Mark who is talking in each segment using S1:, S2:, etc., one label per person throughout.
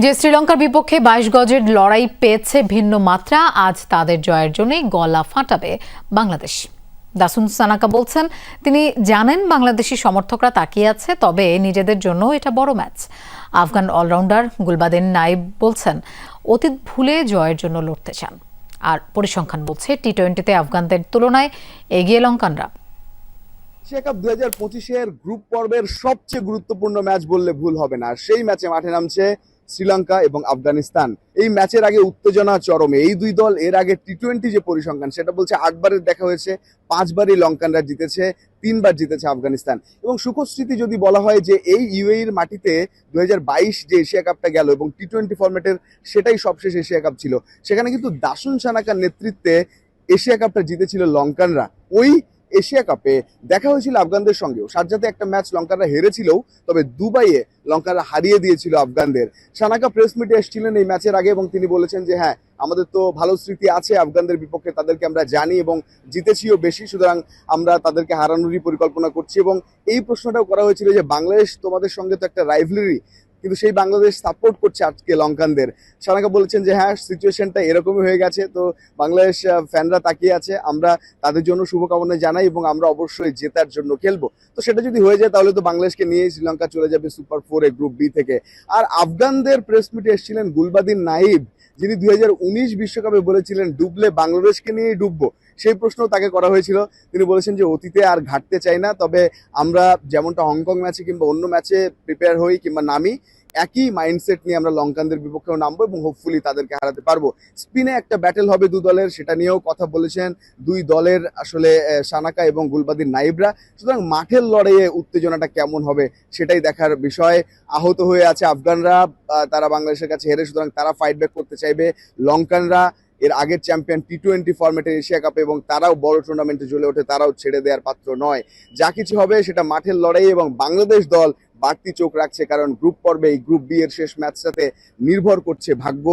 S1: যে শ্রীলঙ্কার বিপক্ষে বাইশ গজের লড়াই পেয়েছে ভিন্ন মাত্রা, আজ তাদের জয়ের জন্যই গলা ফাটাবে বাংলাদেশ। দাসুন সানাকা বলছেন, তিনি জানেন বাংলাদেশি সমর্থকরা তাকিয়ে আছে, তবে নিজেদের জন্য এটা বড় match. Afghan all rounder Gulbadin Naib বলছেন, অতীত ভুলে জয়ের জন্য লড়তে চান। আর পরিসংখ্যান বলছে টি টোয়েন্টিতে আফগানদের তুলনায় এগিয়ে লঙ্কানরা।
S2: এশিয়া কাপ দুই গ্রুপ পর্বের সবচেয়ে গুরুত্বপূর্ণ ম্যাচ বললে ভুল হবে না। সেই ম্যাচে মাঠে নামছে শ্রীলঙ্কা এবং আফগানিস্তান। এই ম্যাচের আগে উত্তেজনা চরমে। এই দুই দল এর আগে টি টোয়েন্টি যে পরিসংখ্যান, সেটা বলছে আটবারের দেখা হয়েছে, পাঁচবারই লঙ্কানরা জিতেছে, তিনবার জিতেছে আফগানিস্তান। এবং সুখস্মৃতি যদি বলা হয় যে এই ইউএইর মাটিতে দু হাজার বাইশ যে এশিয়া কাপটা গেল এবং টি টোয়েন্টি ফরম্যাটের সেটাই সবশেষ এশিয়া কাপ ছিল, সেখানে কিন্তু দাসুন সানাকার নেতৃত্বে এশিয়া কাপটা জিতেছিল লঙ্কানরা। ওই এশিয়া কাপে দেখা হয়েছিল আফগানদের সঙ্গেও। সাজ্জাতে একটা ম্যাচ লঙ্কানরা হেরেছিলও, তবে দুবাইয়ে লঙ্কানরা হারিয়ে দিয়েছিল আফগানদের। সানাকা প্রেস মিটে এসেছিলেন এই ম্যাচের আগে এবং তিনি বলেছেন যে হ্যাঁ আমাদের তো ভালো স্মৃতি আছে আফগানদের বিপক্ষে, তাদেরকে আমরা জানি এবং জিতেছিও বেশি, সুতরাং আমরা তাদেরকে হারানোরই পরিকল্পনা করছি। এবং এই প্রশ্নটাও করা হয়েছিল যে, বাংলাদেশ তোমাদের সঙ্গে তো একটা রাইভলারি কিন্তু সেই বাংলাদেশ সাপোর্ট করছে আজকে লঙ্কানদের। সানাকা বলেছেন যে হ্যাঁ সিচুয়েশনটা এরকমই হয়ে গেছে। তো বাংলাদেশ ফ্যানরা তাকিয়ে আছে। আমরা তাদের জন্য শুভকামনা জানাই এবং আমরা অবশ্যই জেতার জন্য খেলব। তো সেটা যদি হয়ে যায়, তাহলে তো বাংলাদেশকে নিয়ে শ্রীলঙ্কা চলে যাবে সুপার ফোরে গ্রুপ বি থেকে। আর আফগানদের প্রেস মিটে এসেছিলেন গুলবাদিন নাইব, যিনি দুই বিশ্বকাপে বলেছিলেন, ডুবলে বাংলাদেশকে নিয়েই ডুববো। সেই প্রশ্ন তাকে করা হয়েছিল। তিনি বলেছেন যে অতীতে আর ঘাটতে চাই না, তবে আমরা যেমনটা হংকং ম্যাচে কিংবা অন্য ম্যাচে প্রিপেয়ার হই কিংবা নামি, একই মাইন্ডসেট নিয়ে আমরা লঙ্কানদের বিপক্ষেও নামবো এবং হোপফুলি তাদেরকে হারাতে পারব। স্পিনে একটা ব্যাটেল হবে দু দলের, সেটা নিয়েও কথা বলেছেন দুই দলের আসলে সানাকা এবং গুলবাদির নাইবরা। সুতরাং মাঠের লড়াইয়ে উত্তেজনাটা কেমন হবে সেটাই দেখার বিষয়। আহত হয়ে আছে আফগানরা তারা বাংলাদেশের কাছে হেরে, সুতরাং তারা ফাইট ব্যাক করতে চাইবে। লঙ্কানরা এর আগের চ্যাম্পিয়ন টি টোয়েন্টি ফরম্যাটের এশিয়া কাপে এবং তারাও বড় টুর্নামেন্টে জ্বলে ওঠে, তারাও ছেড়ে দেওয়ার পাত্র নয়। যা কিছু হবে সেটা মাঠের লড়াই এবং বাংলাদেশ দল বাড়তি চোখ রাখছে কারণ গ্রুপ পর্বে এই গ্রুপ বি এর শেষ ম্যাচটাতে নির্ভর করছে ভাগ্য।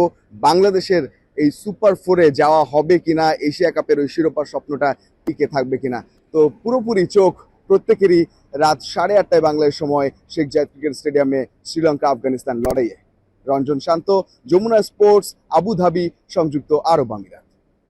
S2: বাংলাদেশের এই সুপার ফোরে যাওয়া হবে কিনা, এশিয়া কাপের ওই শিরোপার স্বপ্নটা টিকে থাকবে কিনা। তো পুরোপুরি চোখ প্রত্যেকেরই রাত সাড়ে আটটায় বাংলাদেশ সময় শেখ জায়দ ক্রিকেট স্টেডিয়ামে শ্রীলঙ্কা আফগানিস্তান লড়াইয়ে। Ranjan Shanta Jamuna sports Abu Dhabi সংযুক্ত আরব আমিরাত।